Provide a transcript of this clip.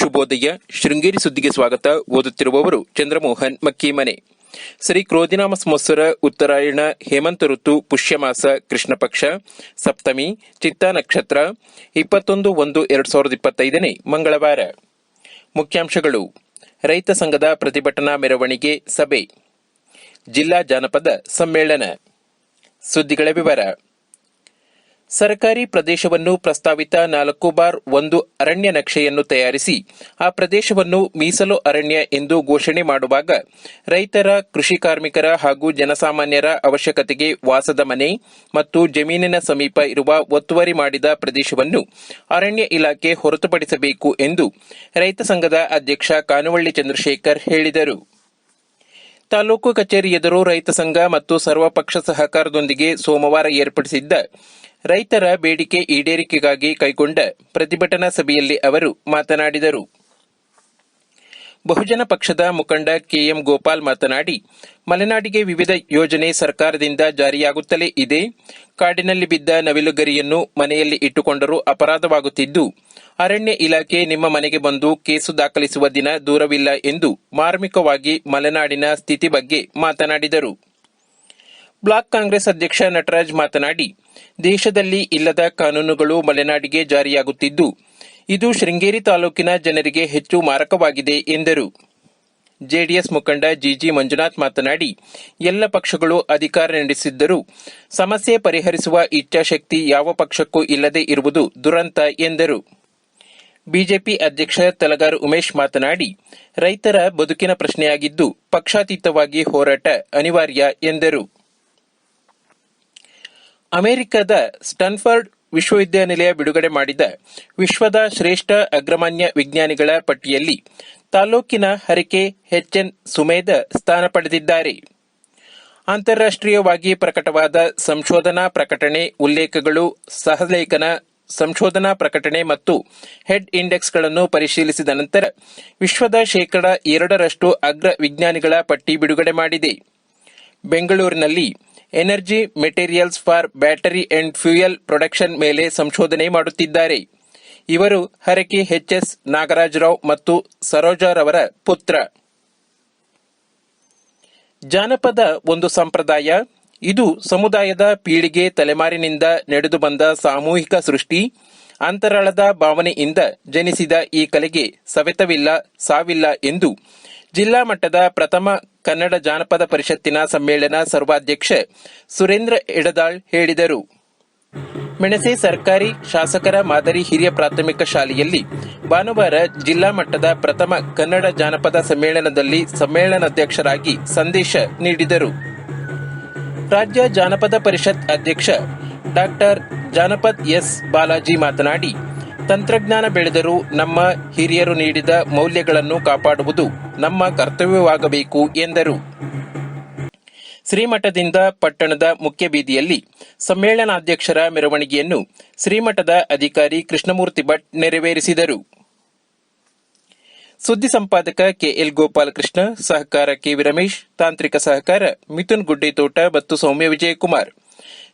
ಶುಭೋದಯ. ಶೃಂಗೇರಿ ಸುದ್ದಿಗೆ ಸ್ವಾಗತ. ಓದುತ್ತಿರುವವರು ಚಂದ್ರಮೋಹನ್ ಮಕ್ಕಿಮನೆ. ಶ್ರೀ ಕ್ರೋಧಿನಾಮ ಸಂವತ್ಸರ ಉತ್ತರಾಯಣ, ಹೇಮಂತ ಋತು, ಪುಷ್ಯಮಾಸ ಕೃಷ್ಣ ಪಕ್ಷ ಸಪ್ತಮಿ, ಚಿತ್ತ ನಕ್ಷತ್ರ, ಇಪ್ಪತ್ತೊಂದು ಒಂದು ಎರಡು ಸಾವಿರದ ಇಪ್ಪತ್ತೈದನೇ ಮಂಗಳವಾರ. ಮುಖ್ಯಾಂಶಗಳು. ರೈತ ಸಂಘದ ಪ್ರತಿಭಟನಾ ಮೆರವಣಿಗೆ ಸಭೆ. ಜಿಲ್ಲಾ ಜಾನಪದ ಸಮ್ಮೇಳನ. ಸುದ್ದಿಗಳ ವಿವರ. ಸರ್ಕಾರಿ ಪ್ರದೇಶವನ್ನು ಪ್ರಸ್ತಾವಿತ ನಾಲ್ಕು ಬಾರ್ ಒಂದು ಅರಣ್ಯ ನಕ್ಷೆಯನ್ನು ತಯಾರಿಸಿ, ಆ ಪ್ರದೇಶವನ್ನು ಮೀಸಲು ಅರಣ್ಯ ಎಂದು ಘೋಷಣೆ ಮಾಡುವಾಗ ರೈತರ, ಕೃಷಿ ಕಾರ್ಮಿಕರ ಹಾಗೂ ಜನಸಾಮಾನ್ಯರ ಅವಶ್ಯಕತೆಗೆ ವಾಸದ ಮನೆ ಮತ್ತು ಜಮೀನಿನ ಸಮೀಪ ಇರುವ ಒತ್ತುವರಿ ಮಾಡಿದ ಪ್ರದೇಶವನ್ನು ಅರಣ್ಯ ಇಲಾಖೆ ಹೊರತುಪಡಿಸಬೇಕು ಎಂದು ರೈತ ಸಂಘದ ಅಧ್ಯಕ್ಷ ಕಾನುವಳ್ಳಿ ಚಂದ್ರಶೇಖರ್ ಹೇಳಿದರು. ತಾಲೂಕು ಕಚೇರಿ ಎದುರು ರೈತ ಸಂಘ ಮತ್ತು ಸರ್ವಪಕ್ಷ ಸಹಕಾರದೊಂದಿಗೆ ಸೋಮವಾರ ಏರ್ಪಡಿಸಿದ್ದ ರೈತರ ಬೇಡಿಕೆ ಈಡೇರಿಕೆಗಾಗಿ ಕೈಗೊಂಡ ಪ್ರತಿಭಟನಾ ಸಭೆಯಲ್ಲಿ ಅವರು ಮಾತನಾಡಿದರು. ಬಹುಜನ ಪಕ್ಷದ ಮುಖಂಡ ಕೆಎಂ ಗೋಪಾಲ್ ಮಾತನಾಡಿ, ಮಲೆನಾಡಿಗೆ ವಿವಿಧ ಯೋಜನೆ ಸರ್ಕಾರದಿಂದ ಜಾರಿಯಾಗುತ್ತಲೇ ಇದೆ. ಕಾಡಿನಲ್ಲಿ ಬಿದ್ದ ನವಿಲುಗರಿಯನ್ನು ಮನೆಯಲ್ಲಿ ಇಟ್ಟುಕೊಂಡರೂ ಅಪರಾಧವಾಗುತ್ತಿದ್ದು, ಅರಣ್ಯ ಇಲಾಖೆ ನಿಮ್ಮ ಮನೆಗೆ ಬಂದು ಕೇಸು ದಾಖಲಿಸುವ ದಿನ ದೂರವಿಲ್ಲ ಎಂದು ಮಾರ್ಮಿಕವಾಗಿ ಮಲೆನಾಡಿನ ಸ್ಥಿತಿ ಬಗ್ಗೆ ಮಾತನಾಡಿದರು. ಬ್ಲಾಕ್ ಕಾಂಗ್ರೆಸ್ ಅಧ್ಯಕ್ಷ ನಟರಾಜ್ ಮಾತನಾಡಿ ದೇಶದಲ್ಲಿ ಇಲ್ಲದ ಕಾನೂನುಗಳು ಮಲೆನಾಡಿಗೆ ಜಾರಿಯಾಗುತ್ತಿದ್ದು, ಇದು ಶೃಂಗೇರಿ ತಾಲೂಕಿನ ಜನರಿಗೆ ಹೆಚ್ಚು ಮಾರಕವಾಗಿದೆ ಎಂದರು. ಜೆಡಿಎಸ್ ಮುಖಂಡ ಜಿಜಿ ಮಂಜುನಾಥ್ ಮಾತನಾಡಿ, ಎಲ್ಲ ಪಕ್ಷಗಳು ಅಧಿಕಾರ ನಡೆಸಿದ್ದರೂ ಸಮಸ್ಯೆ ಪರಿಹರಿಸುವ ಇಚ್ಛಾಶಕ್ತಿ ಯಾವ ಪಕ್ಷಕ್ಕೂ ಇಲ್ಲದೆ ಇರುವುದು ದುರಂತ ಎಂದರು. ಬಿಜೆಪಿ ಅಧ್ಯಕ್ಷ ತಲಗಾರು ಉಮೇಶ್ ಮಾತನಾಡಿ, ರೈತರ ಬದುಕಿನ ಪ್ರಶ್ನೆಯಾಗಿದ್ದು ಪಕ್ಷಾತೀತವಾಗಿ ಹೋರಾಟ ಅನಿವಾರ್ಯ ಎಂದರು. ಅಮೆರಿಕದ ಸ್ಟನ್ಫರ್ಡ್ ವಿಶ್ವವಿದ್ಯಾನಿಲಯ ಬಿಡುಗಡೆ ಮಾಡಿದ ವಿಶ್ವದ ಶ್ರೇಷ್ಠ ಅಗ್ರಮಾನ್ಯ ವಿಜ್ಞಾನಿಗಳ ಪಟ್ಟಿಯಲ್ಲಿ ತಾಲೂಕಿನ ಹರಿಕೆ ಎಚ್ಎನ್ ಸುಮೇಧ ಸ್ಥಾನ ಪಡೆದಿದ್ದಾರೆ. ಅಂತಾರಾಷ್ಟ್ರೀಯವಾಗಿ ಪ್ರಕಟವಾದ ಸಂಶೋಧನಾ ಪ್ರಕಟಣೆ ಉಲ್ಲೇಖಗಳು, ಸಹಲೇಖನ ಸಂಶೋಧನಾ ಪ್ರಕಟಣೆ ಮತ್ತು ಹೆಡ್ ಇಂಡೆಕ್ಸ್ಗಳನ್ನು ಪರಿಶೀಲಿಸಿದ ನಂತರ ವಿಶ್ವದ ಶೇಕಡ ಎರಡರಷ್ಟು ಅಗ್ರ ವಿಜ್ಞಾನಿಗಳ ಪಟ್ಟಿ ಬಿಡುಗಡೆ ಮಾಡಿದೆ. ಬೆಂಗಳೂರಿನಲ್ಲಿ energy materials for battery and fuel production ಮೇಲೆ ಸಂಶೋಧನೆ ಮಾಡುತ್ತಿದ್ದಾರೆ. ಇವರು ಹರಕೆ ಎಚ್ಎಸ್ ನಾಗರಾಜರಾವ್ ಮತ್ತು ಸರೋಜಾರವರ ಪುತ್ರ. ಜಾನಪದ ಒಂದು ಸಂಪ್ರದಾಯ. ಇದು ಸಮುದಾಯದ ಪೀಳಿಗೆ ತಲೆಮಾರಿನಿಂದ ನಡೆದು ಬಂದ ಸಾಮೂಹಿಕ ಸೃಷ್ಟಿ. ಅಂತರಾಳದ ಭಾವನೆಯಿಂದ ಜನಿಸಿದ ಈ ಕಲೆಗೆ ಸವೆತವಿಲ್ಲ, ಸಾವಿಲ್ಲ ಎಂದು ಜಿಲ್ಲಾ ಮಟ್ಟದ ಪ್ರಥಮ ಕನ್ನಡ ಜಾನಪದ ಪರಿಷತ್ತಿನ ಸಮ್ಮೇಳನ ಸರ್ವಾಧ್ಯಕ್ಷ ಸುರೇಂದ್ರ ಎಡದಾಳ್ ಹೇಳಿದರು. ಮೆಣಸೆ ಸರ್ಕಾರಿ ಶಾಸಕರ ಮಾದರಿ ಹಿರಿಯ ಪ್ರಾಥಮಿಕ ಶಾಲೆಯಲ್ಲಿ ಭಾನುವಾರ ಜಿಲ್ಲಾ ಮಟ್ಟದ ಪ್ರಥಮ ಕನ್ನಡ ಜಾನಪದ ಸಮ್ಮೇಳನದಲ್ಲಿ ಸಮ್ಮೇಳನಾಧ್ಯಕ್ಷರಾಗಿ ಸಂದೇಶ ನೀಡಿದರು. ರಾಜ್ಯ ಜಾನಪದ ಪರಿಷತ್ ಅಧ್ಯಕ್ಷ ಡಾಕ್ಟರ್ ಜಾನಪದ್ ಎಸ್ ಬಾಲಾಜಿ ಮಾತನಾಡಿ ತಂತ್ರಜ್ಞಾನ ಬೆಳೆದರೂ ನಮ್ಮ ಹಿರಿಯರು ನೀಡಿದ ಮೌಲ್ಯಗಳನ್ನು ಕಾಪಾಡುವುದು ನಮ್ಮ ಕರ್ತವ್ಯವಾಗಬೇಕು ಎಂದರು. ಶ್ರೀಮಠದಿಂದ ಪಟ್ಟಣದ ಮುಖ್ಯ ಬೀದಿಯಲ್ಲಿ ಸಮ್ಮೇಳನಾಧ್ಯಕ್ಷರ ಮೆರವಣಿಗೆಯನ್ನು ಶ್ರೀಮಠದ ಅಧಿಕಾರಿ ಕೃಷ್ಣಮೂರ್ತಿ ಭಟ್ ನೆರವೇರಿಸಿದರು. ಸುದ್ದಿ ಸಂಪಾದಕ ಕೆಎಲ್ ಗೋಪಾಲಕೃಷ್ಣ ಸಹಕಾರ ಕೆವಿ ರಮೇಶ್, ತಾಂತ್ರಿಕ ಸಹಕಾರ ಮಿಥುನ್ ಗುಡ್ಡೆತೋಟ ಮತ್ತು ಸೌಮ್ಯ ವಿಜಯಕುಮಾರ್.